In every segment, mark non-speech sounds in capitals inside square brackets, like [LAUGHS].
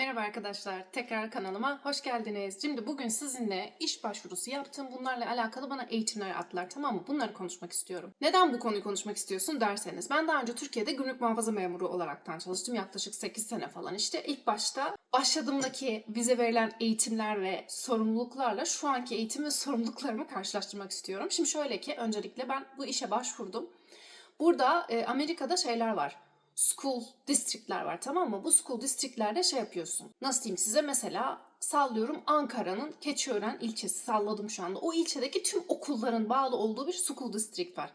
Merhaba arkadaşlar, tekrar kanalıma hoş geldiniz. Şimdi bugün sizinle iş başvurusu yaptım. Bunlarla alakalı bana eğitimler attılar tamam mı? Bunları konuşmak istiyorum. Neden bu konuyu konuşmak istiyorsun derseniz. Ben daha önce Türkiye'de gümrük muhafaza memuru olaraktan çalıştım. Yaklaşık 8 sene falan işte. İlk başta başladığımdaki bize verilen eğitimler ve sorumluluklarla şu anki eğitim ve sorumluluklarımı karşılaştırmak istiyorum. Şimdi şöyle ki öncelikle ben bu işe başvurdum. Burada e, Amerika'da şeyler var school districtler var tamam mı? Bu school districtlerde şey yapıyorsun. Nasıl diyeyim size mesela sallıyorum Ankara'nın Keçiören ilçesi salladım şu anda. O ilçedeki tüm okulların bağlı olduğu bir school district var.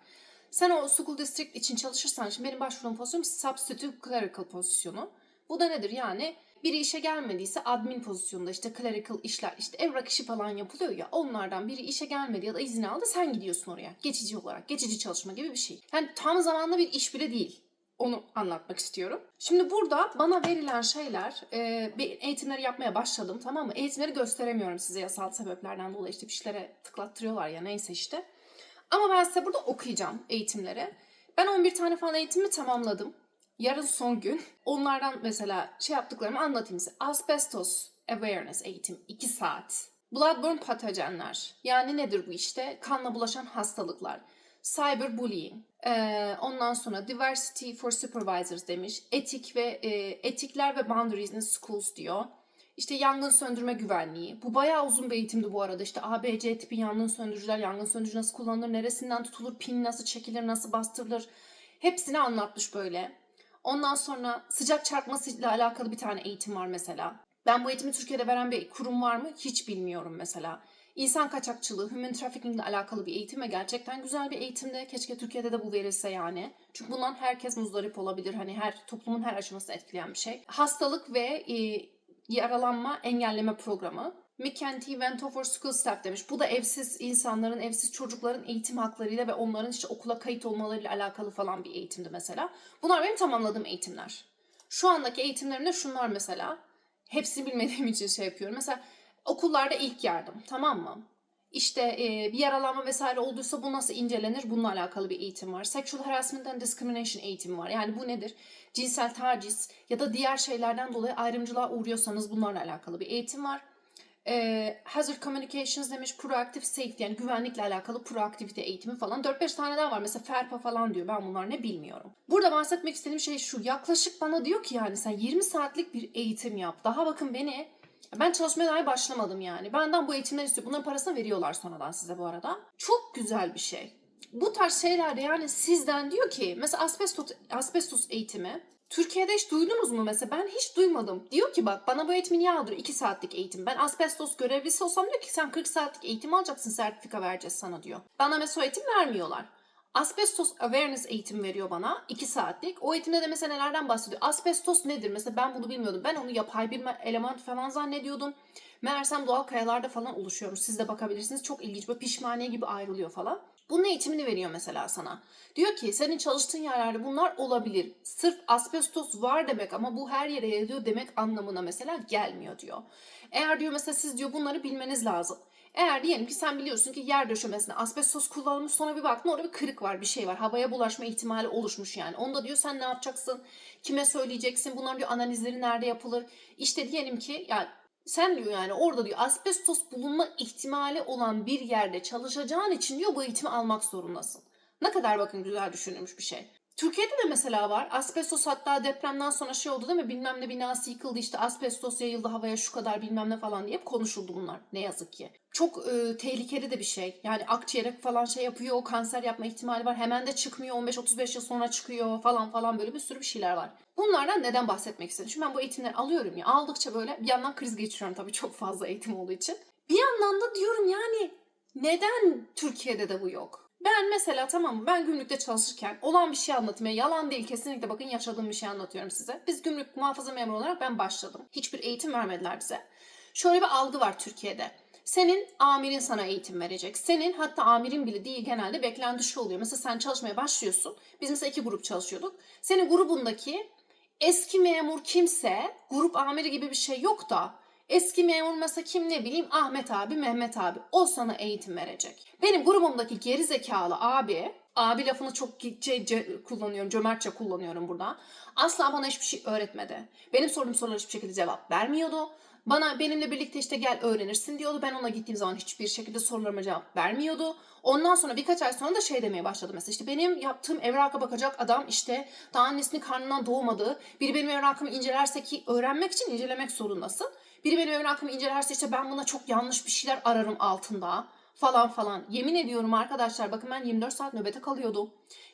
Sen o school district için çalışırsan şimdi benim başvurum pozisyonum substitute clerical pozisyonu. Bu da nedir yani? Biri işe gelmediyse admin pozisyonunda işte clerical işler işte evrak işi falan yapılıyor ya onlardan biri işe gelmedi ya da izin aldı sen gidiyorsun oraya geçici olarak geçici çalışma gibi bir şey. Yani tam zamanlı bir iş bile değil onu anlatmak istiyorum. Şimdi burada bana verilen şeyler, e, eğitimleri yapmaya başladım tamam mı? Eğitimleri gösteremiyorum size yasal sebeplerden dolayı işte bir şeylere tıklattırıyorlar ya neyse işte. Ama ben size burada okuyacağım eğitimleri. Ben 11 tane falan eğitimi tamamladım. Yarın son gün. Onlardan mesela şey yaptıklarımı anlatayım size. Asbestos awareness eğitim 2 saat. Bloodborne patojenler. Yani nedir bu işte? Kanla bulaşan hastalıklar cyberbullying, ee, ondan sonra diversity for supervisors demiş, etik ve e, etikler ve boundaries in schools diyor. İşte yangın söndürme güvenliği. Bu bayağı uzun bir eğitimdi bu arada. İşte ABC tipi yangın söndürücüler, yangın söndürücü nasıl kullanılır, neresinden tutulur, pin nasıl çekilir, nasıl bastırılır. Hepsini anlatmış böyle. Ondan sonra sıcak çarpmasıyla alakalı bir tane eğitim var mesela. Ben bu eğitimi Türkiye'de veren bir kurum var mı hiç bilmiyorum mesela. İnsan kaçakçılığı, human trafficking ile alakalı bir eğitim ve gerçekten güzel bir eğitimde. Keşke Türkiye'de de bu verilse yani. Çünkü bundan herkes muzdarip olabilir. Hani her toplumun her aşamasını etkileyen bir şey. Hastalık ve e, yaralanma engelleme programı. McKenty Went for School Staff demiş. Bu da evsiz insanların, evsiz çocukların eğitim haklarıyla ve onların işte okula kayıt olmalarıyla alakalı falan bir eğitimdi mesela. Bunlar benim tamamladığım eğitimler. Şu andaki eğitimlerimde şunlar mesela. Hepsini bilmediğim için şey yapıyorum. Mesela Okullarda ilk yardım tamam mı? İşte e, bir yaralanma vesaire olduysa bu nasıl incelenir? Bununla alakalı bir eğitim var. Sexual harassment and discrimination eğitimi var. Yani bu nedir? Cinsel taciz ya da diğer şeylerden dolayı ayrımcılığa uğruyorsanız bunlarla alakalı bir eğitim var. E, hazard communications demiş proactive safety yani güvenlikle alakalı proaktivite eğitimi falan. 4-5 tane daha var. Mesela FERPA falan diyor. Ben bunlar ne bilmiyorum. Burada bahsetmek istediğim şey şu. Yaklaşık bana diyor ki yani sen 20 saatlik bir eğitim yap. Daha bakın beni ben çalışmaya dahi başlamadım yani. Benden bu eğitimler istiyor. Bunların parasını veriyorlar sonradan size bu arada. Çok güzel bir şey. Bu tarz şeylerde yani sizden diyor ki mesela asbestos, asbestos eğitimi Türkiye'de hiç duydunuz mu mesela? Ben hiç duymadım. Diyor ki bak bana bu eğitimi niye aldırıyor? 2 saatlik eğitim. Ben asbestos görevlisi olsam diyor ki sen 40 saatlik eğitim alacaksın sertifika vereceğiz sana diyor. Bana mesela eğitim vermiyorlar. Asbestos awareness eğitim veriyor bana 2 saatlik. O eğitimde de mesela nelerden bahsediyor? Asbestos nedir? Mesela ben bunu bilmiyordum. Ben onu yapay bir element falan zannediyordum. Meğersem doğal kayalarda falan oluşuyormuş. Siz de bakabilirsiniz. Çok ilginç. Böyle pişmaniye gibi ayrılıyor falan. Bunun eğitimini veriyor mesela sana. Diyor ki senin çalıştığın yerlerde bunlar olabilir. Sırf asbestos var demek ama bu her yere yayılıyor demek anlamına mesela gelmiyor diyor. Eğer diyor mesela siz diyor bunları bilmeniz lazım. Eğer diyelim ki sen biliyorsun ki yer döşemesinde asbestos kullanılmış sonra bir baktın orada bir kırık var bir şey var. Havaya bulaşma ihtimali oluşmuş yani. Onda diyor sen ne yapacaksın? Kime söyleyeceksin? Bunların diyor analizleri nerede yapılır? İşte diyelim ki yani sen diyor yani orada diyor asbestos bulunma ihtimali olan bir yerde çalışacağın için diyor bu eğitimi almak zorundasın. Ne kadar bakın güzel düşünülmüş bir şey. Türkiye'de de mesela var. Asbestos hatta depremden sonra şey oldu değil mi? Bilmem ne binası yıkıldı işte asbestos yayıldı havaya şu kadar bilmem ne falan diye konuşuldu bunlar. Ne yazık ki. Çok e, tehlikeli de bir şey. Yani akciğere falan şey yapıyor. Kanser yapma ihtimali var. Hemen de çıkmıyor. 15-35 yıl sonra çıkıyor falan falan böyle bir sürü bir şeyler var. Bunlardan neden bahsetmek istedim? Çünkü ben bu eğitimleri alıyorum ya. Aldıkça böyle bir yandan kriz geçiriyorum tabii çok fazla eğitim olduğu için. Bir yandan da diyorum yani neden Türkiye'de de bu yok? Ben mesela tamam mı ben gümrükte çalışırken olan bir şey anlatmaya yalan değil kesinlikle bakın yaşadığım bir şey anlatıyorum size. Biz gümrük muhafaza memuru olarak ben başladım. Hiçbir eğitim vermediler bize. Şöyle bir algı var Türkiye'de. Senin amirin sana eğitim verecek. Senin hatta amirin bile değil genelde beklenti şu oluyor. Mesela sen çalışmaya başlıyorsun. Biz mesela iki grup çalışıyorduk. Senin grubundaki eski memur kimse grup amiri gibi bir şey yok da Eski memur mesela kim ne bileyim Ahmet abi, Mehmet abi. O sana eğitim verecek. Benim grubumdaki geri zekalı abi Abi lafını çok ce- ce- kullanıyorum, cömertçe kullanıyorum burada. Asla bana hiçbir şey öğretmedi. Benim sorduğum sorulara hiçbir şekilde cevap vermiyordu. Bana benimle birlikte işte gel öğrenirsin diyordu. Ben ona gittiğim zaman hiçbir şekilde sorularıma cevap vermiyordu. Ondan sonra birkaç ay sonra da şey demeye başladı mesela işte benim yaptığım evraka bakacak adam işte daha annesinin karnından doğmadı. Biri benim evrakımı incelerse ki öğrenmek için incelemek zorundasın. Biri benim evrakımı incelerse işte ben buna çok yanlış bir şeyler ararım altında falan falan. Yemin ediyorum arkadaşlar bakın ben 24 saat nöbete kalıyordum.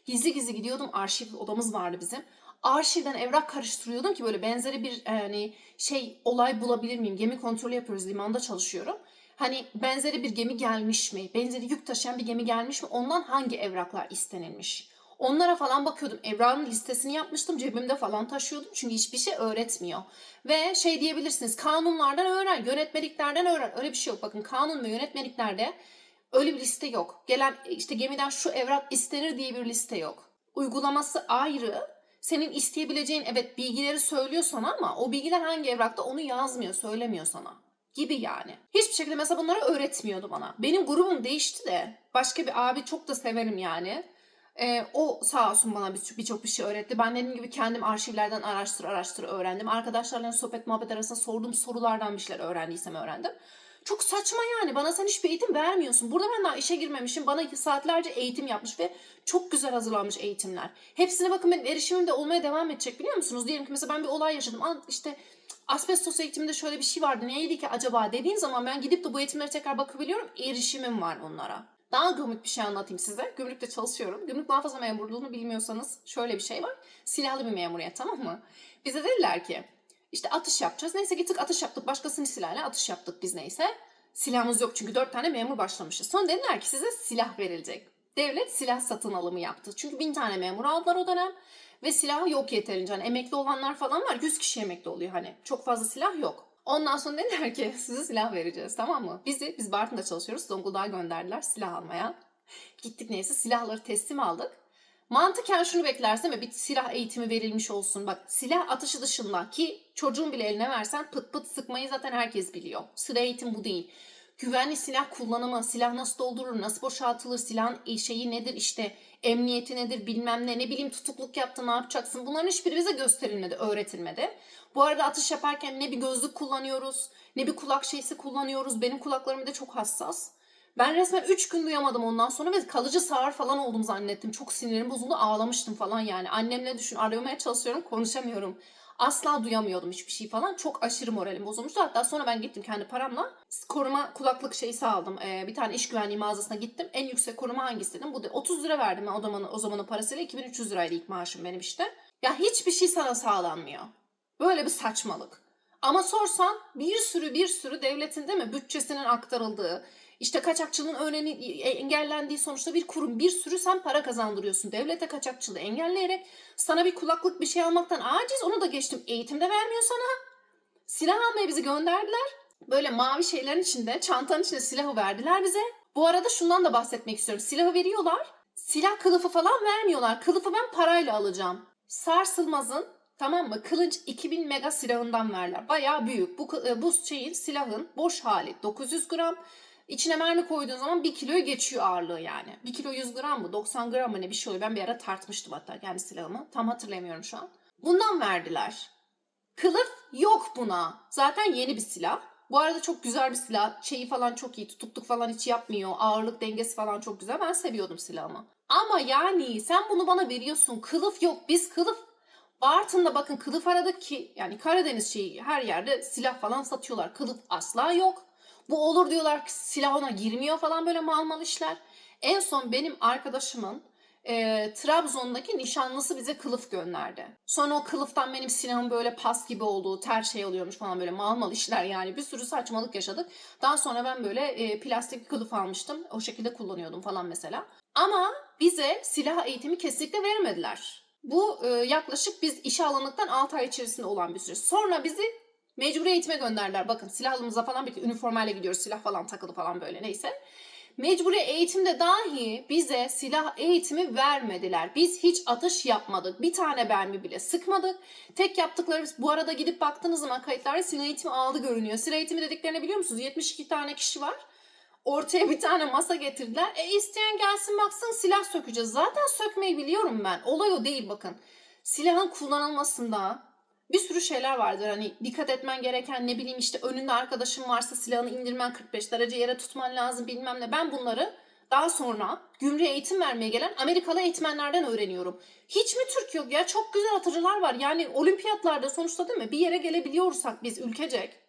Gizli gizli gidiyordum arşiv odamız vardı bizim. Arşivden evrak karıştırıyordum ki böyle benzeri bir yani şey olay bulabilir miyim? Gemi kontrolü yapıyoruz limanda çalışıyorum. Hani benzeri bir gemi gelmiş mi? Benzeri yük taşıyan bir gemi gelmiş mi? Ondan hangi evraklar istenilmiş? Onlara falan bakıyordum. Evrağın listesini yapmıştım. Cebimde falan taşıyordum. Çünkü hiçbir şey öğretmiyor. Ve şey diyebilirsiniz. Kanunlardan öğren, yönetmeliklerden öğren. Öyle bir şey yok. Bakın kanun ve yönetmeliklerde öyle bir liste yok. Gelen işte gemiden şu evrak istenir diye bir liste yok. Uygulaması ayrı. Senin isteyebileceğin evet bilgileri söylüyor sana ama o bilgiler hangi evrakta onu yazmıyor, söylemiyor sana gibi yani. Hiçbir şekilde mesela bunları öğretmiyordu bana. Benim grubum değişti de başka bir abi çok da severim yani. Ee, o sağ olsun bana bir- birçok bir şey öğretti. Ben dediğim gibi kendim arşivlerden araştır araştır öğrendim. Arkadaşlarla sohbet muhabbet arasında sorduğum sorulardan bir şeyler öğrendiysem öğrendim. Çok saçma yani. Bana sen hiçbir eğitim vermiyorsun. Burada ben daha işe girmemişim. Bana saatlerce eğitim yapmış ve çok güzel hazırlanmış eğitimler. Hepsine bakın benim erişimimde olmaya devam edecek biliyor musunuz? Diyelim ki mesela ben bir olay yaşadım. İşte asbestos eğitiminde şöyle bir şey vardı. Neydi ki acaba dediğin zaman ben gidip de bu eğitimlere tekrar bakabiliyorum. Erişimim var bunlara. Daha gömük bir şey anlatayım size. Gümrükte çalışıyorum. Gümrük muhafaza memurluğunu bilmiyorsanız şöyle bir şey var. Silahlı bir memuriyet tamam mı? Bize dediler ki işte atış yapacağız. Neyse gittik atış yaptık. Başkasının silahıyla atış yaptık biz neyse. Silahımız yok çünkü dört tane memur başlamışız. Sonra dediler ki size silah verilecek. Devlet silah satın alımı yaptı. Çünkü bin tane memur aldılar o dönem. Ve silahı yok yeterince. Hani emekli olanlar falan var. 100 kişi emekli oluyor hani. Çok fazla silah yok. Ondan sonra dediler ki [LAUGHS] size silah vereceğiz tamam mı? Bizi, biz Bartın'da çalışıyoruz. Zonguldak'a gönderdiler silah almaya. Gittik neyse silahları teslim aldık. Mantıken şunu beklersin ve bir silah eğitimi verilmiş olsun. Bak silah atışı dışında ki çocuğun bile eline versen pıt pıt sıkmayı zaten herkes biliyor. Sıra eğitim bu değil. Güvenli silah kullanımı, silah nasıl doldurur, nasıl boşaltılır, silahın şeyi nedir işte, emniyeti nedir bilmem ne, ne bileyim tutukluk yaptı ne yapacaksın. Bunların hiçbiri bize gösterilmedi, öğretilmedi. Bu arada atış yaparken ne bir gözlük kullanıyoruz, ne bir kulak şeysi kullanıyoruz. Benim kulaklarım de çok hassas. Ben resmen 3 gün duyamadım ondan sonra ve kalıcı sağır falan oldum zannettim. Çok sinirim bozuldu ağlamıştım falan yani. Annemle düşün aramaya çalışıyorum konuşamıyorum. Asla duyamıyordum hiçbir şey falan. Çok aşırı moralim bozulmuştu. Hatta sonra ben gittim kendi paramla koruma kulaklık şeysi aldım. Ee, bir tane iş güvenliği mağazasına gittim. En yüksek koruma hangisi dedim. Bu da 30 lira verdim ben o zamanın, o zamanın parasıyla. 2300 liraydı ilk maaşım benim işte. Ya hiçbir şey sana sağlanmıyor. Böyle bir saçmalık. Ama sorsan bir sürü bir sürü devletin değil mi bütçesinin aktarıldığı, işte kaçakçılığın öneni engellendiği sonuçta bir kurum bir sürü sen para kazandırıyorsun. Devlete kaçakçılığı engelleyerek sana bir kulaklık bir şey almaktan aciz onu da geçtim. Eğitimde vermiyor sana. Silah almaya bizi gönderdiler. Böyle mavi şeylerin içinde çantanın içinde silahı verdiler bize. Bu arada şundan da bahsetmek istiyorum. Silahı veriyorlar. Silah kılıfı falan vermiyorlar. Kılıfı ben parayla alacağım. Sarsılmaz'ın Tamam mı? Kılıç 2000 mega silahından verler. Bayağı büyük. Bu, e, bu şeyin silahın boş hali 900 gram. İçine mermi koyduğun zaman 1 kiloyu geçiyor ağırlığı yani. 1 kilo 100 gram mı 90 gram mı ne bir şey oluyor. Ben bir ara tartmıştım hatta kendi silahımı. Tam hatırlamıyorum şu an. Bundan verdiler. Kılıf yok buna. Zaten yeni bir silah. Bu arada çok güzel bir silah. Şeyi falan çok iyi. Tutukluk falan hiç yapmıyor. Ağırlık dengesi falan çok güzel. Ben seviyordum silahımı. Ama yani sen bunu bana veriyorsun. Kılıf yok. Biz kılıf Bartın'da bakın kılıf aradık ki yani Karadeniz şeyi her yerde silah falan satıyorlar. Kılıf asla yok. Bu olur diyorlar ki silah ona girmiyor falan böyle mal mal işler. En son benim arkadaşımın e, Trabzon'daki nişanlısı bize kılıf gönderdi. Sonra o kılıftan benim silahım böyle pas gibi olduğu, ter şey oluyormuş falan böyle mal mal işler yani bir sürü saçmalık yaşadık. Daha sonra ben böyle e, plastik kılıf almıştım. O şekilde kullanıyordum falan mesela. Ama bize silah eğitimi kesinlikle vermediler. Bu e, yaklaşık biz işe alındıktan 6 ay içerisinde olan bir süre. Sonra bizi mecburi eğitime gönderdiler. Bakın silahlımıza falan bir üniformayla gidiyoruz. Silah falan takılı falan böyle neyse. Mecburi eğitimde dahi bize silah eğitimi vermediler. Biz hiç atış yapmadık. Bir tane mermi bile sıkmadık. Tek yaptıklarımız bu arada gidip baktığınız zaman kayıtlarda silah eğitimi aldı görünüyor. Silah eğitimi dediklerini biliyor musunuz? 72 tane kişi var. Ortaya bir tane masa getirdiler. E isteyen gelsin baksın silah sökeceğiz. Zaten sökmeyi biliyorum ben. Olay o değil bakın. Silahın kullanılmasında bir sürü şeyler vardır. Hani dikkat etmen gereken ne bileyim işte önünde arkadaşın varsa silahını indirmen 45 derece yere tutman lazım bilmem ne. Ben bunları daha sonra gümrüğe eğitim vermeye gelen Amerikalı eğitmenlerden öğreniyorum. Hiç mi Türk yok ya? Çok güzel atıcılar var. Yani olimpiyatlarda sonuçta değil mi? Bir yere gelebiliyorsak biz ülkecek.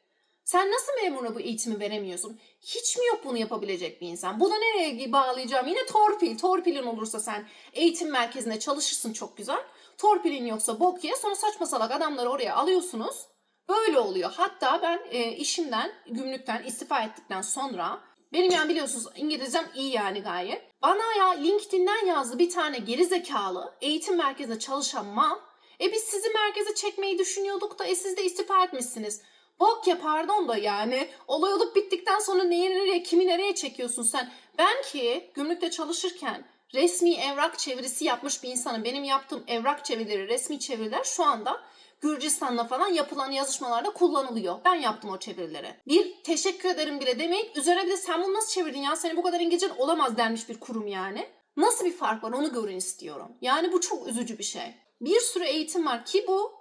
Sen nasıl memura bu eğitimi veremiyorsun? Hiç mi yok bunu yapabilecek bir insan? Bunu nereye bağlayacağım? Yine torpil. Torpilin olursa sen eğitim merkezinde çalışırsın çok güzel. Torpilin yoksa bok ye. Sonra saçma salak adamları oraya alıyorsunuz. Böyle oluyor. Hatta ben e, işimden, gümrükten istifa ettikten sonra benim yani biliyorsunuz İngilizcem iyi yani gayet. Bana ya LinkedIn'den yazdı bir tane geri zekalı eğitim merkezinde çalışan mam. E biz sizi merkeze çekmeyi düşünüyorduk da e siz de istifa etmişsiniz. Bok ya pardon da yani olay olup bittikten sonra neyi nereye kimi nereye çekiyorsun sen? Ben ki gümrükte çalışırken resmi evrak çevirisi yapmış bir insanım. Benim yaptığım evrak çevirileri, resmi çeviriler şu anda Gürcistan'la falan yapılan yazışmalarda kullanılıyor. Ben yaptım o çevirileri. Bir teşekkür ederim bile demeyip üzerine bir de sen bunu nasıl çevirdin ya senin bu kadar İngilizcen olamaz denmiş bir kurum yani. Nasıl bir fark var onu görün istiyorum. Yani bu çok üzücü bir şey. Bir sürü eğitim var ki bu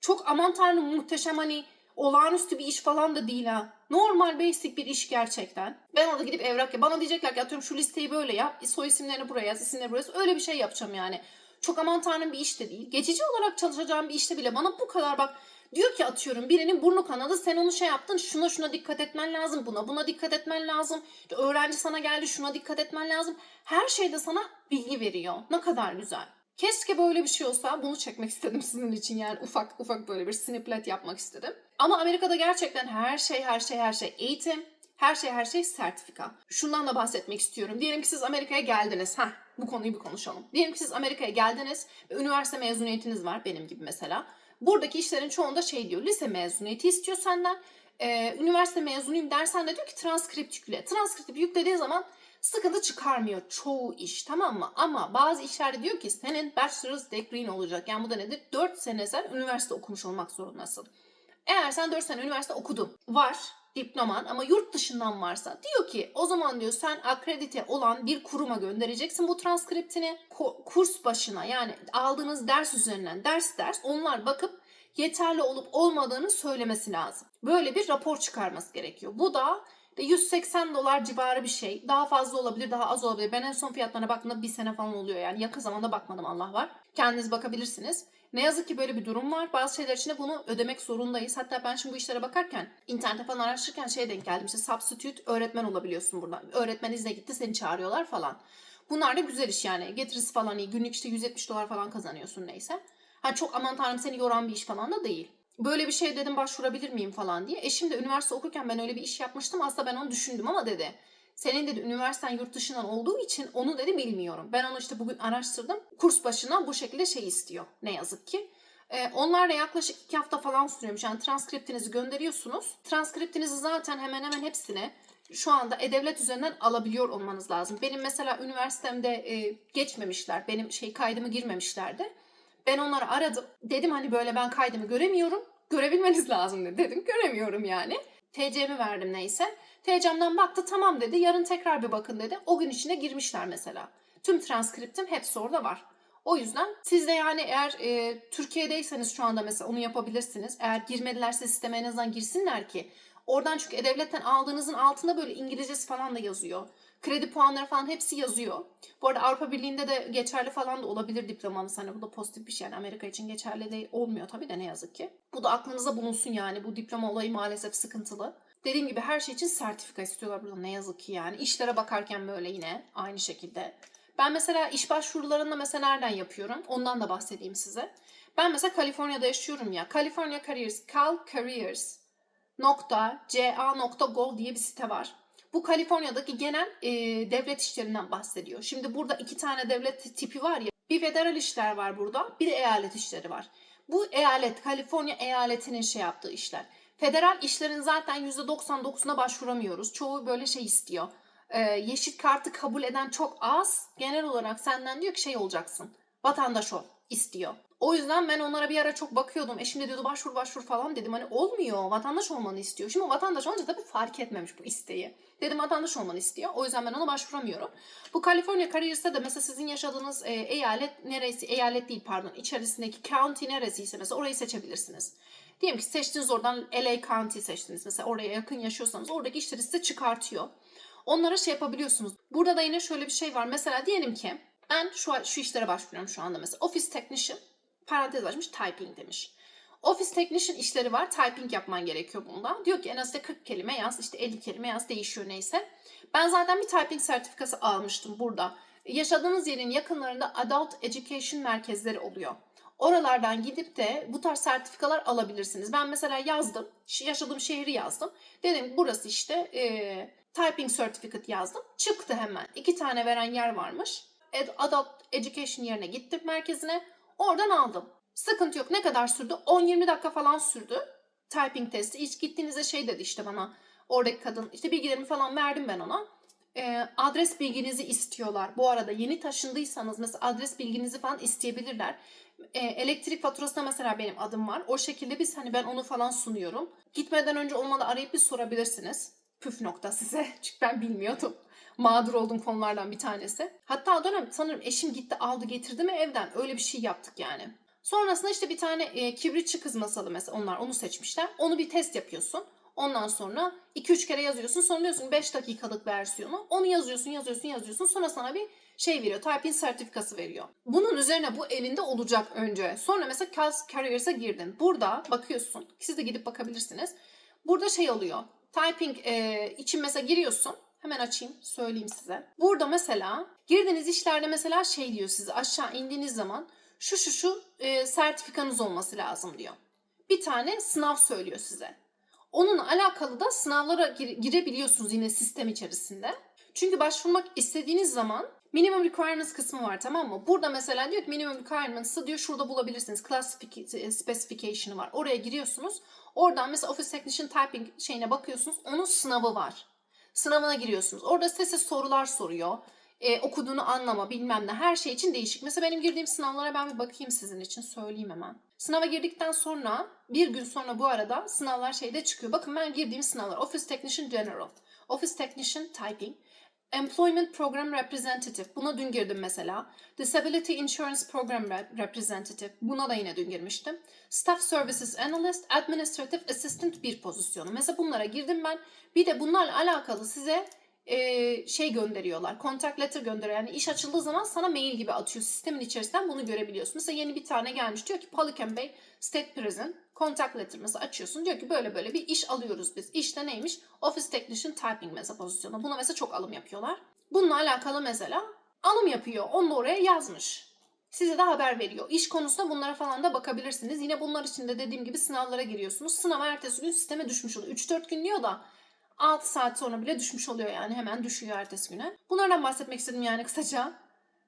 çok aman tanrım muhteşem hani olağanüstü bir iş falan da değil ha. Normal basic bir iş gerçekten. Ben orada gidip evrak ya bana diyecekler ki atıyorum şu listeyi böyle yap. Soy isimlerini buraya yaz, isimleri buraya yaz. Öyle bir şey yapacağım yani. Çok aman tanrım bir iş de değil. Geçici olarak çalışacağım bir işte bile bana bu kadar bak diyor ki atıyorum birinin burnu kanadı sen onu şey yaptın şuna şuna dikkat etmen lazım buna buna dikkat etmen lazım İşte öğrenci sana geldi şuna dikkat etmen lazım her şeyde sana bilgi veriyor ne kadar güzel keşke böyle bir şey olsa bunu çekmek istedim sizin için yani ufak ufak böyle bir sniplet yapmak istedim ama Amerika'da gerçekten her şey her şey her şey eğitim her şey her şey sertifika. Şundan da bahsetmek istiyorum. Diyelim ki siz Amerika'ya geldiniz. Heh, bu konuyu bir konuşalım. Diyelim ki siz Amerika'ya geldiniz ve üniversite mezuniyetiniz var benim gibi mesela. Buradaki işlerin çoğunda şey diyor lise mezuniyeti istiyor senden. Ee, üniversite mezunuyum dersen de diyor ki transkript yükle. Transkript yüklediği zaman sıkıntı çıkarmıyor çoğu iş tamam mı? Ama bazı işlerde diyor ki senin bachelor's degree'in olacak. Yani bu da nedir? 4 sene sen üniversite okumuş olmak zorundasın. Eğer sen 4 sene üniversite okudun var diploman ama yurt dışından varsa diyor ki o zaman diyor sen akredite olan bir kuruma göndereceksin bu transkriptini Ko- kurs başına yani aldığınız ders üzerinden ders ders onlar bakıp yeterli olup olmadığını söylemesi lazım. Böyle bir rapor çıkarması gerekiyor. Bu da 180 dolar civarı bir şey. Daha fazla olabilir, daha az olabilir. Ben en son fiyatlarına baktığımda bir sene falan oluyor yani. Yakın zamanda bakmadım Allah var. Kendiniz bakabilirsiniz. Ne yazık ki böyle bir durum var. Bazı şeyler için de bunu ödemek zorundayız. Hatta ben şimdi bu işlere bakarken, internette falan araştırırken şeye denk geldim. İşte substitute öğretmen olabiliyorsun buradan. Öğretmen izne gitti seni çağırıyorlar falan. Bunlar da güzel iş yani. Getirisi falan iyi. Günlük işte 170 dolar falan kazanıyorsun neyse. Ha çok aman tanrım seni yoran bir iş falan da değil. Böyle bir şey dedim başvurabilir miyim falan diye. Eşim de üniversite okurken ben öyle bir iş yapmıştım. Aslında ben onu düşündüm ama dedi. Senin dedi üniversiten yurt dışından olduğu için onu dedi bilmiyorum. Ben onu işte bugün araştırdım. Kurs başına bu şekilde şey istiyor ne yazık ki. Ee, onlar da yaklaşık iki hafta falan sürüyormuş. Yani transkriptinizi gönderiyorsunuz. Transkriptinizi zaten hemen hemen hepsini şu anda E-Devlet üzerinden alabiliyor olmanız lazım. Benim mesela üniversitemde e, geçmemişler. Benim şey kaydımı girmemişlerdi. Ben onları aradım. Dedim hani böyle ben kaydımı göremiyorum. Görebilmeniz lazım dedi. Dedim göremiyorum yani. TC'mi verdim neyse. TC'mden baktı tamam dedi. Yarın tekrar bir bakın dedi. O gün içine girmişler mesela. Tüm transkriptim hepsi orada var. O yüzden siz de yani eğer e, Türkiye'deyseniz şu anda mesela onu yapabilirsiniz. Eğer girmedilerse sisteme en azından girsinler ki. Oradan çünkü E-Devlet'ten aldığınızın altında böyle İngilizcesi falan da yazıyor. Kredi puanları falan hepsi yazıyor. Bu arada Avrupa Birliği'nde de geçerli falan da olabilir diplomanız. Hani bu da pozitif bir şey. Yani Amerika için geçerli de olmuyor tabii de ne yazık ki. Bu da aklınızda bulunsun yani. Bu diploma olayı maalesef sıkıntılı. Dediğim gibi her şey için sertifika istiyorlar burada ne yazık ki yani. İşlere bakarken böyle yine aynı şekilde. Ben mesela iş başvurularında mesela nereden yapıyorum? Ondan da bahsedeyim size. Ben mesela Kaliforniya'da yaşıyorum ya. California Careers, Cal Careers .ca.gov diye bir site var. Bu Kaliforniya'daki genel e, devlet işlerinden bahsediyor. Şimdi burada iki tane devlet tipi var ya. Bir federal işler var burada, bir eyalet işleri var. Bu eyalet, Kaliforniya eyaletinin şey yaptığı işler. Federal işlerin zaten %99'una başvuramıyoruz. Çoğu böyle şey istiyor. Ee, yeşil kartı kabul eden çok az. Genel olarak senden diyor ki şey olacaksın. Vatandaş ol istiyor. O yüzden ben onlara bir ara çok bakıyordum. Eşim de diyordu başvur başvur falan dedim. Hani olmuyor. Vatandaş olmanı istiyor. Şimdi vatandaş olunca tabii fark etmemiş bu isteği. Dedim vatandaş olmanı istiyor. O yüzden ben ona başvuramıyorum. Bu California Careers'te de mesela sizin yaşadığınız e, eyalet neresi? Eyalet değil pardon. içerisindeki county neresiyse mesela orayı seçebilirsiniz. Diyelim ki seçtiniz oradan LA County seçtiniz. Mesela oraya yakın yaşıyorsanız oradaki işleri size çıkartıyor. Onlara şey yapabiliyorsunuz. Burada da yine şöyle bir şey var. Mesela diyelim ki ben şu, şu işlere başvuruyorum şu anda mesela. Office Technician parantez açmış typing demiş. Office Technician işleri var. Typing yapman gerekiyor bunda. Diyor ki en az işte 40 kelime yaz, işte 50 kelime yaz değişiyor neyse. Ben zaten bir typing sertifikası almıştım burada. Yaşadığınız yerin yakınlarında Adult Education merkezleri oluyor. Oralardan gidip de bu tarz sertifikalar alabilirsiniz. Ben mesela yazdım, yaşadığım şehri yazdım. Dedim burası işte e, typing certificate yazdım. Çıktı hemen. İki tane veren yer varmış. Ad- Adult Education yerine gittim merkezine. Oradan aldım. Sıkıntı yok. Ne kadar sürdü? 10-20 dakika falan sürdü. Typing testi. İlk gittiğinizde şey dedi işte bana. Oradaki kadın işte bilgilerimi falan verdim ben ona. Ee, adres bilginizi istiyorlar. Bu arada yeni taşındıysanız mesela adres bilginizi falan isteyebilirler. Ee, elektrik faturasında mesela benim adım var. O şekilde biz hani ben onu falan sunuyorum. Gitmeden önce olmadı arayıp bir sorabilirsiniz. Püf nokta size. [LAUGHS] Çünkü ben bilmiyordum. Mağdur olduğum konulardan bir tanesi. Hatta o dönem sanırım eşim gitti aldı getirdi mi evden. Öyle bir şey yaptık yani. Sonrasında işte bir tane e, kibritçi kız masalı mesela onlar onu seçmişler. Onu bir test yapıyorsun. Ondan sonra 2-3 kere yazıyorsun. Sonra diyorsun 5 dakikalık versiyonu. Onu yazıyorsun, yazıyorsun, yazıyorsun. Sonra sana bir şey veriyor. Typing sertifikası veriyor. Bunun üzerine bu elinde olacak önce. Sonra mesela Cals Carriers'a girdin. Burada bakıyorsun. Siz de gidip bakabilirsiniz. Burada şey oluyor. Typing e, için mesela giriyorsun. Hemen açayım söyleyeyim size. Burada mesela girdiğiniz işlerde mesela şey diyor size aşağı indiğiniz zaman şu şu şu e, sertifikanız olması lazım diyor. Bir tane sınav söylüyor size. Onunla alakalı da sınavlara gir- girebiliyorsunuz yine sistem içerisinde. Çünkü başvurmak istediğiniz zaman minimum requirements kısmı var tamam mı? Burada mesela diyor ki minimum requirements'ı diyor şurada bulabilirsiniz. Classific- specification'ı var. Oraya giriyorsunuz. Oradan mesela Office Technician Typing şeyine bakıyorsunuz. Onun sınavı var. Sınavına giriyorsunuz. Orada size sorular soruyor. Ee, okuduğunu anlama bilmem ne her şey için değişik. Mesela benim girdiğim sınavlara ben bir bakayım sizin için söyleyeyim hemen. Sınava girdikten sonra bir gün sonra bu arada sınavlar şeyde çıkıyor. Bakın ben girdiğim sınavlar Office Technician General, Office Technician Typing, Employment Program Representative. Buna dün girdim mesela. Disability Insurance Program Rep- Representative. Buna da yine dün girmiştim. Staff Services Analyst, Administrative Assistant bir pozisyonu. Mesela bunlara girdim ben. Bir de bunlarla alakalı size e, şey gönderiyorlar. Contact letter gönderiyor. Yani iş açıldığı zaman sana mail gibi atıyor. Sistemin içerisinden bunu görebiliyorsun. Mesela yeni bir tane gelmiş. Diyor ki Pelican Bay State Prison contact letter mesela açıyorsun. Diyor ki böyle böyle bir iş alıyoruz biz. İşte neymiş? Office Technician Typing mesela pozisyonu. Buna mesela çok alım yapıyorlar. Bununla alakalı mesela alım yapıyor. Onu da oraya yazmış. Size de haber veriyor. İş konusunda bunlara falan da bakabilirsiniz. Yine bunlar için de dediğim gibi sınavlara giriyorsunuz. Sınav ertesi gün sisteme düşmüş oluyor. 3-4 gün diyor da 6 saat sonra bile düşmüş oluyor yani. Hemen düşüyor ertesi güne. Bunlardan bahsetmek istedim yani kısaca.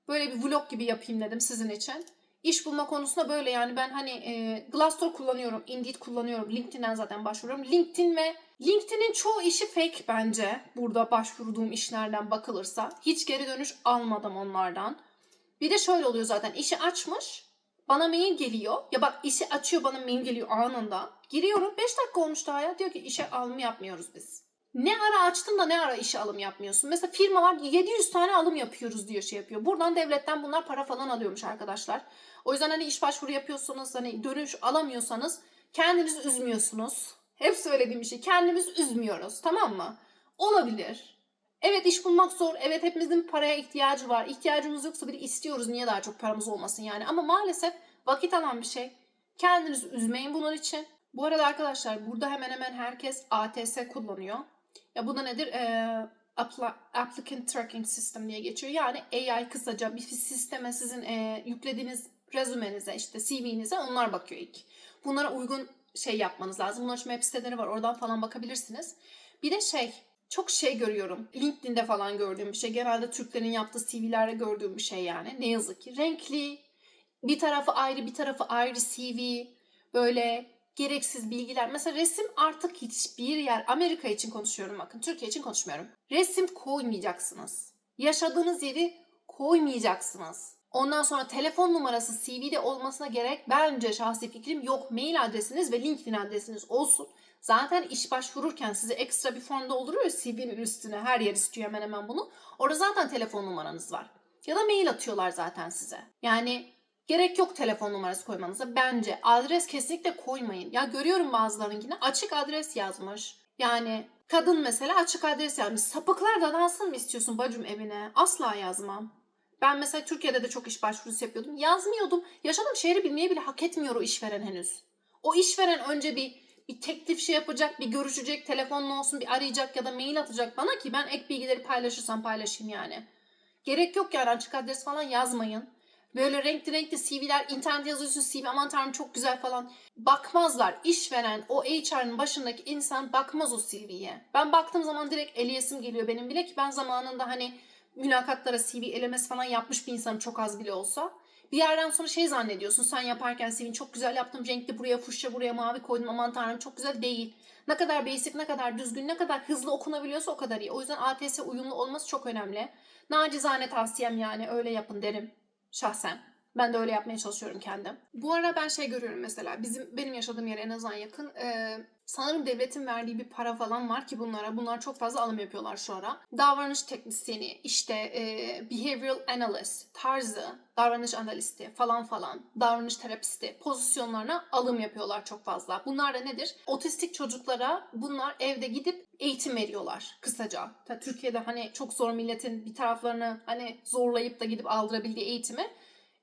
Böyle bir vlog gibi yapayım dedim sizin için. İş bulma konusunda böyle yani ben hani e, Glassdoor kullanıyorum, Indeed kullanıyorum, LinkedIn'den zaten başvuruyorum. LinkedIn ve LinkedIn'in çoğu işi fake bence burada başvurduğum işlerden bakılırsa. Hiç geri dönüş almadım onlardan. Bir de şöyle oluyor zaten işi açmış, bana mail geliyor. Ya bak işi açıyor bana mail geliyor anında. Giriyorum 5 dakika olmuş daha ya diyor ki işe alım yapmıyoruz biz. Ne ara açtın da ne ara işe alım yapmıyorsun? Mesela firma var 700 tane alım yapıyoruz diyor şey yapıyor. Buradan devletten bunlar para falan alıyormuş arkadaşlar. O yüzden hani iş başvuru yapıyorsanız hani dönüş alamıyorsanız kendinizi üzmüyorsunuz. Hep söylediğim şey. Kendimizi üzmüyoruz tamam mı? Olabilir. Evet iş bulmak zor. Evet hepimizin paraya ihtiyacı var. İhtiyacımız yoksa bile istiyoruz. Niye daha çok paramız olmasın yani. Ama maalesef vakit alan bir şey. Kendinizi üzmeyin bunun için. Bu arada arkadaşlar burada hemen hemen herkes ATS kullanıyor. Ya bu da nedir? Ee, Applicant Tracking System diye geçiyor. Yani AI kısaca bir sisteme sizin e, yüklediğiniz rezümenize işte CV'nize onlar bakıyor ilk. Bunlara uygun şey yapmanız lazım. Bunların için web siteleri var. Oradan falan bakabilirsiniz. Bir de şey çok şey görüyorum. LinkedIn'de falan gördüğüm bir şey. Genelde Türklerin yaptığı CV'lerde gördüğüm bir şey yani. Ne yazık ki. Renkli, bir tarafı ayrı bir tarafı ayrı CV. Böyle gereksiz bilgiler. Mesela resim artık hiçbir yer. Amerika için konuşuyorum bakın. Türkiye için konuşmuyorum. Resim koymayacaksınız. Yaşadığınız yeri koymayacaksınız. Ondan sonra telefon numarası CV'de olmasına gerek bence şahsi fikrim yok. Mail adresiniz ve LinkedIn adresiniz olsun. Zaten iş başvururken size ekstra bir formda dolduruyor CV'nin üstüne. Her yer istiyor hemen hemen bunu. Orada zaten telefon numaranız var. Ya da mail atıyorlar zaten size. Yani gerek yok telefon numarası koymanıza. Bence adres kesinlikle koymayın. Ya görüyorum bazılarınkine açık adres yazmış. Yani kadın mesela açık adres yazmış. Sapıklar da dansın mı istiyorsun bacım evine? Asla yazmam. Ben mesela Türkiye'de de çok iş başvurusu yapıyordum. Yazmıyordum. Yaşadığım şehri bilmeyi bile hak etmiyor o işveren henüz. O işveren önce bir bir teklif şey yapacak, bir görüşecek, telefonla olsun bir arayacak ya da mail atacak bana ki ben ek bilgileri paylaşırsam paylaşayım yani. Gerek yok yani açık adres falan yazmayın. Böyle renkli renkli CV'ler, internet yazıyorsun CV aman tanrım çok güzel falan. Bakmazlar. İşveren, o HR'ın başındaki insan bakmaz o CV'ye. Ben baktığım zaman direkt eleyesim geliyor benim bile ki ben zamanında hani mülakatlara CV elemesi falan yapmış bir insanım çok az bile olsa. Bir yerden sonra şey zannediyorsun sen yaparken CV'ni çok güzel yaptım renkli buraya fuşya buraya mavi koydum aman tanrım çok güzel değil. Ne kadar basic ne kadar düzgün ne kadar hızlı okunabiliyorsa o kadar iyi. O yüzden ATS uyumlu olması çok önemli. Nacizane tavsiyem yani öyle yapın derim 沙僧。Ben de öyle yapmaya çalışıyorum kendim. Bu ara ben şey görüyorum mesela. Bizim benim yaşadığım yere en azından yakın. Ee, sanırım devletin verdiği bir para falan var ki bunlara. Bunlar çok fazla alım yapıyorlar şu ara. Davranış teknisyeni, işte e, behavioral analyst tarzı, davranış analisti falan falan, davranış terapisti pozisyonlarına alım yapıyorlar çok fazla. Bunlar da nedir? Otistik çocuklara bunlar evde gidip eğitim veriyorlar kısaca. Türkiye'de hani çok zor milletin bir taraflarını hani zorlayıp da gidip aldırabildiği eğitimi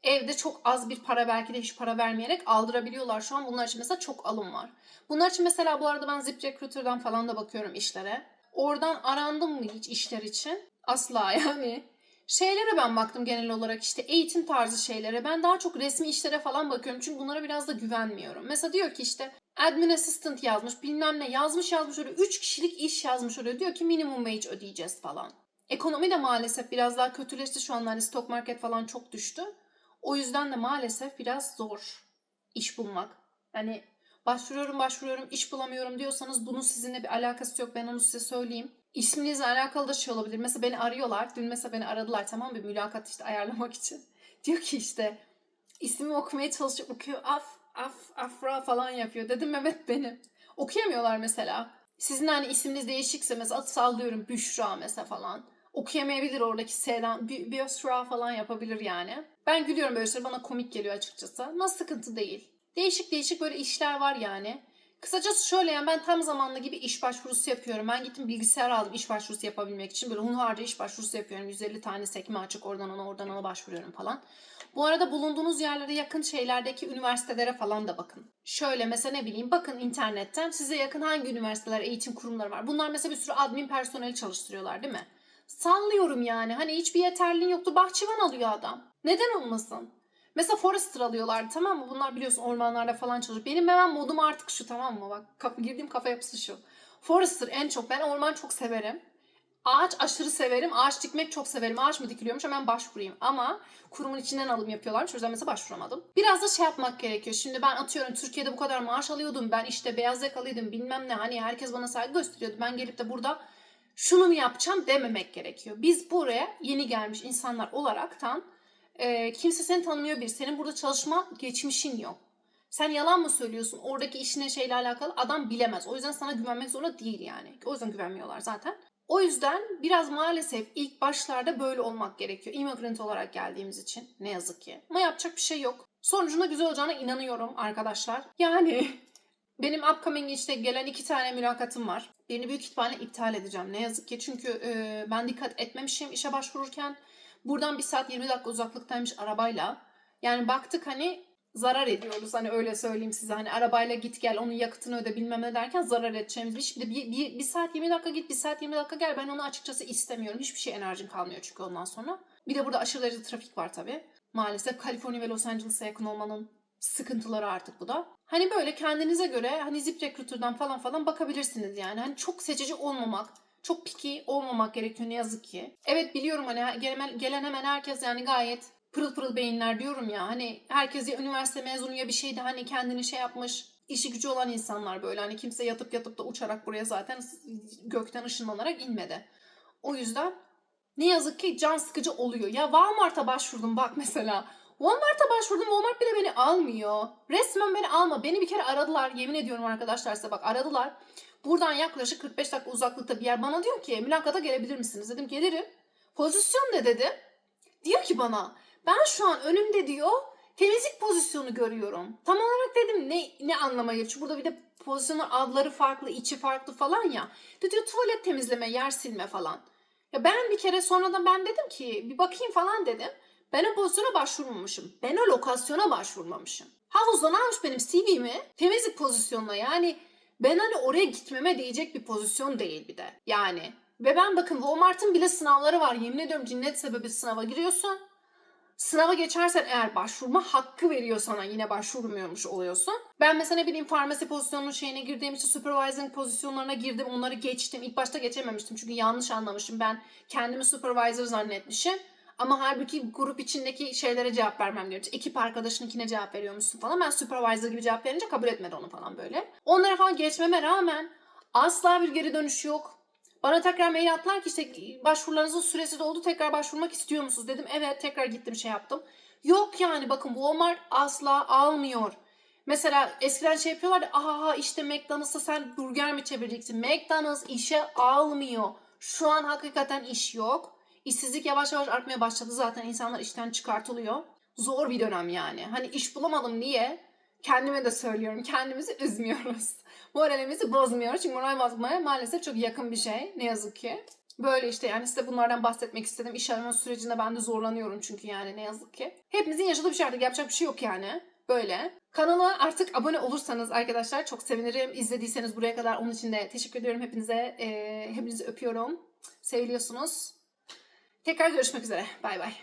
evde çok az bir para belki de hiç para vermeyerek aldırabiliyorlar şu an. Bunlar için mesela çok alım var. Bunlar için mesela bu arada ben ZipRecruiter'dan falan da bakıyorum işlere. Oradan arandım mı hiç işler için? Asla [LAUGHS] yani. Şeylere ben baktım genel olarak işte eğitim tarzı şeylere. Ben daha çok resmi işlere falan bakıyorum çünkü bunlara biraz da güvenmiyorum. Mesela diyor ki işte admin assistant yazmış bilmem ne yazmış yazmış öyle 3 kişilik iş yazmış öyle diyor ki minimum wage ödeyeceğiz falan. Ekonomi de maalesef biraz daha kötüleşti şu anda hani stock market falan çok düştü. O yüzden de maalesef biraz zor iş bulmak. Yani başvuruyorum başvuruyorum iş bulamıyorum diyorsanız bunun sizinle bir alakası yok. Ben onu size söyleyeyim. İsminizle alakalı da şey olabilir. Mesela beni arıyorlar. Dün mesela beni aradılar tamam? Bir mülakat işte ayarlamak için. [LAUGHS] Diyor ki işte ismimi okumaya çalışıyor. Okuyor af af afra falan yapıyor. Dedim evet benim. Okuyamıyorlar mesela. Sizin hani isminiz değişikse mesela sallıyorum Büşra mesela falan. Okuyamayabilir oradaki S'den. Bi- Biosra falan yapabilir yani. Ben gülüyorum böyle şeyler bana komik geliyor açıkçası. Ama sıkıntı değil. Değişik değişik böyle işler var yani. Kısacası şöyle yani ben tam zamanlı gibi iş başvurusu yapıyorum. Ben gittim bilgisayar aldım iş başvurusu yapabilmek için. Böyle hunharca iş başvurusu yapıyorum. 150 tane sekme açık oradan ona oradan ona başvuruyorum falan. Bu arada bulunduğunuz yerlere yakın şeylerdeki üniversitelere falan da bakın. Şöyle mesela ne bileyim bakın internetten size yakın hangi üniversiteler, eğitim kurumları var. Bunlar mesela bir sürü admin personeli çalıştırıyorlar değil mi? Sallıyorum yani. Hani hiçbir yeterliğin yoktu. Bahçıvan alıyor adam. Neden olmasın? Mesela Forester alıyorlardı tamam mı? Bunlar biliyorsun ormanlarda falan çalışıyor. Benim hemen modum artık şu tamam mı? Bak kafa, girdiğim kafa yapısı şu. Forester en çok. Ben orman çok severim. Ağaç aşırı severim. Ağaç dikmek çok severim. Ağaç mı dikiliyormuş hemen başvurayım. Ama kurumun içinden alım yapıyorlarmış. O yüzden mesela başvuramadım. Biraz da şey yapmak gerekiyor. Şimdi ben atıyorum Türkiye'de bu kadar maaş alıyordum. Ben işte beyaz yakalıydım bilmem ne. Hani herkes bana saygı gösteriyordu. Ben gelip de burada şunu yapacağım dememek gerekiyor. Biz buraya yeni gelmiş insanlar olaraktan e, kimse seni tanımıyor bir. Senin burada çalışma geçmişin yok. Sen yalan mı söylüyorsun? Oradaki işine şeyle alakalı adam bilemez. O yüzden sana güvenmek zorunda değil yani. O yüzden güvenmiyorlar zaten. O yüzden biraz maalesef ilk başlarda böyle olmak gerekiyor. Immigrant olarak geldiğimiz için ne yazık ki. Ama yapacak bir şey yok. Sonucunda güzel olacağına inanıyorum arkadaşlar. Yani [LAUGHS] benim upcoming işte gelen iki tane mülakatım var. Birini büyük ihtimalle iptal edeceğim ne yazık ki. Çünkü e, ben dikkat etmemişim işe başvururken. Buradan bir saat 20 dakika uzaklıktaymış arabayla. Yani baktık hani zarar ediyoruz. Hani öyle söyleyeyim size. Hani arabayla git gel onun yakıtını öde bilmem ne derken zarar edeceğimiz bir de bir, bir, bir saat 20 dakika git bir saat 20 dakika gel. Ben onu açıkçası istemiyorum. Hiçbir şey enerjim kalmıyor çünkü ondan sonra. Bir de burada aşırı derecede trafik var tabii. Maalesef Kaliforniya ve Los Angeles'a yakın olmanın sıkıntıları artık bu da. Hani böyle kendinize göre hani ZipRecruiter'dan falan falan bakabilirsiniz yani. Hani çok seçici olmamak, çok piki olmamak gerekiyor ne yazık ki. Evet biliyorum hani gelen, hemen herkes yani gayet pırıl pırıl beyinler diyorum ya. Hani herkes ya üniversite mezunu ya bir şeyde hani kendini şey yapmış işi gücü olan insanlar böyle. Hani kimse yatıp yatıp da uçarak buraya zaten gökten ışınlanarak inmedi. O yüzden Ne yazık ki can sıkıcı oluyor. Ya Walmart'a başvurdum bak mesela. Walmart'a başvurdum Walmart bile beni almıyor. Resmen beni alma. Beni bir kere aradılar. Yemin ediyorum arkadaşlar size bak aradılar. Buradan yaklaşık 45 dakika uzaklıkta bir yer. Bana diyor ki mülakata gelebilir misiniz? Dedim gelirim. Pozisyon ne dedi? Diyor ki bana ben şu an önümde diyor temizlik pozisyonu görüyorum. Tam olarak dedim ne ne anlama geliyor? Çünkü burada bir de pozisyonun adları farklı, içi farklı falan ya. De diyor tuvalet temizleme, yer silme falan. Ya ben bir kere sonradan ben dedim ki bir bakayım falan dedim. Ben o pozisyona başvurmamışım. Ben o lokasyona başvurmamışım. Havuzdan almış benim CV'mi temizlik pozisyonuna yani ben hani oraya gitmeme değecek bir pozisyon değil bir de. Yani ve ben bakın Walmart'ın bile sınavları var. Yemin ediyorum cinnet sebebi sınava giriyorsun. Sınava geçersen eğer başvurma hakkı veriyor sana yine başvurmuyormuş oluyorsun. Ben mesela ne bileyim farmasi pozisyonunun şeyine girdiğim için supervising pozisyonlarına girdim. Onları geçtim. İlk başta geçememiştim çünkü yanlış anlamışım. Ben kendimi supervisor zannetmişim. Ama halbuki grup içindeki şeylere cevap vermem gerekiyor. Ekip arkadaşınınkine cevap veriyormuşsun falan. Ben supervisor gibi cevap verince kabul etmedi onu falan böyle. Onlara falan geçmeme rağmen asla bir geri dönüş yok. Bana tekrar mail attılar ki işte başvurularınızın süresi doldu tekrar başvurmak istiyor musunuz? Dedim evet tekrar gittim şey yaptım. Yok yani bakın Walmart asla almıyor. Mesela eskiden şey yapıyorlardı. Aha işte McDonald's'a sen burger mi çevireceksin? McDonald's işe almıyor. Şu an hakikaten iş yok. İşsizlik yavaş yavaş artmaya başladı zaten. insanlar işten çıkartılıyor. Zor bir dönem yani. Hani iş bulamadım diye kendime de söylüyorum. Kendimizi üzmüyoruz. [LAUGHS] Moralimizi bozmuyoruz. Çünkü moral bozmaya maalesef çok yakın bir şey. Ne yazık ki. Böyle işte yani size bunlardan bahsetmek istedim. İş arama sürecinde ben de zorlanıyorum çünkü yani ne yazık ki. Hepimizin yaşadığı bir şey artık yapacak bir şey yok yani. Böyle. Kanala artık abone olursanız arkadaşlar çok sevinirim. İzlediyseniz buraya kadar onun için de teşekkür ediyorum hepinize. Ee, hepinizi öpüyorum. Seviliyorsunuz. Tekrar görüşmek üzere. Bay bay.